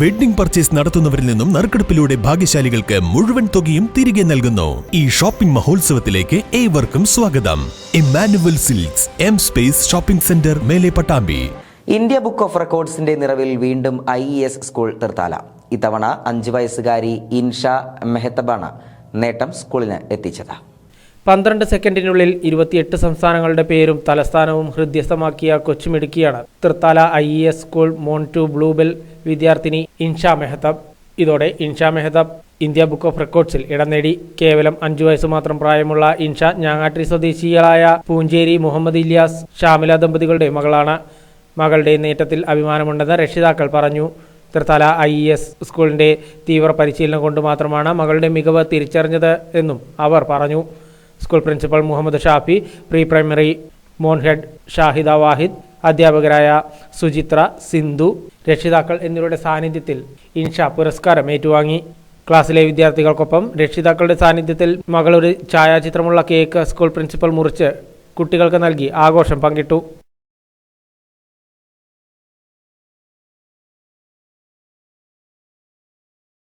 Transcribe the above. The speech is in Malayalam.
വെഡ്ഡിംഗ് പർച്ചേസ് നടത്തുന്നവരിൽ നിന്നും നറുക്കെടുപ്പിലൂടെ ഭാഗ്യശാലികൾക്ക് മുഴുവൻ തുകയും തിരികെ നൽകുന്നു. ഈ ഷോപ്പിംഗ് മഹോത്സവത്തിലേക്ക് ഏവർക്കും സ്വാഗതം. Immanuel silks M space shopping centre മേലെ പട്ടാമ്പി. ഇന്ത്യ ബുക്ക് ഓഫ് റെക്കോർഡ്സിന്റെ നിറവിൽ വീണ്ടും ഐ എസ് സ്കൂൾ തീർത്താല ഇത്തവണ അഞ്ച് വയസ്സുകാരി ഇൻഷ മെഹത്തബാണ് നേട്ടം സ്കൂളിന് എത്തിച്ചത്. പന്ത്രണ്ട് സെക്കൻഡിനുള്ളിൽ ഇരുപത്തിയെട്ട് സംസ്ഥാനങ്ങളുടെ പേരും തലസ്ഥാനവും ഹൃദ്യസ്ഥമാക്കിയ കൊച്ചുമിടുക്കിയാണ്. Thrithala I E S school മോൺ ടു ബ്ലൂബെൽ വിദ്യാർത്ഥിനി ഇൻഷ മെഹതബ്. ഇതോടെ Insha Mehtab India book of റെക്കോർഡ്സിൽ ഇടം നേടി. കേവലം അഞ്ചു വയസ്സ് മാത്രം പ്രായമുള്ള ഇൻഷ ഞാങ്ങാട്ടി സ്വദേശികളായ പൂഞ്ചേരി മുഹമ്മദ് ഇല്യാസ് ഷാമില ദമ്പതികളുടെ മകളാണ്. മകളുടെ നേട്ടത്തിൽ അഭിമാനമുണ്ടെന്ന് രക്ഷിതാക്കൾ പറഞ്ഞു. തൃത്താല ഐ ഇ എസ് സ്കൂളിന്റെ തീവ്ര പരിശീലനം കൊണ്ട് മാത്രമാണ് മകളുടെ മികവ് തിരിച്ചറിഞ്ഞത് എന്നും അവർ പറഞ്ഞു. School principal Muhammad Shafi pre primary മോൻഹെഡ് Shahida Wahid അധ്യാപകരായ സുചിത്ര സിന്ധു രക്ഷിതാക്കൾ എന്നിവരുടെ സാന്നിധ്യത്തിൽ ഇൻഷ പുരസ്കാരം ഏറ്റുവാങ്ങി. ക്ലാസ്സിലെ വിദ്യാർത്ഥികൾക്കൊപ്പം രക്ഷിതാക്കളുടെ സാന്നിധ്യത്തിൽ മകളൊരു ഛായാചിത്രമുള്ള കേക്ക് സ്കൂൾ പ്രിൻസിപ്പൽ മുറിച്ച് കുട്ടികൾക്ക് നൽകി ആഘോഷം പങ്കിട്ടു.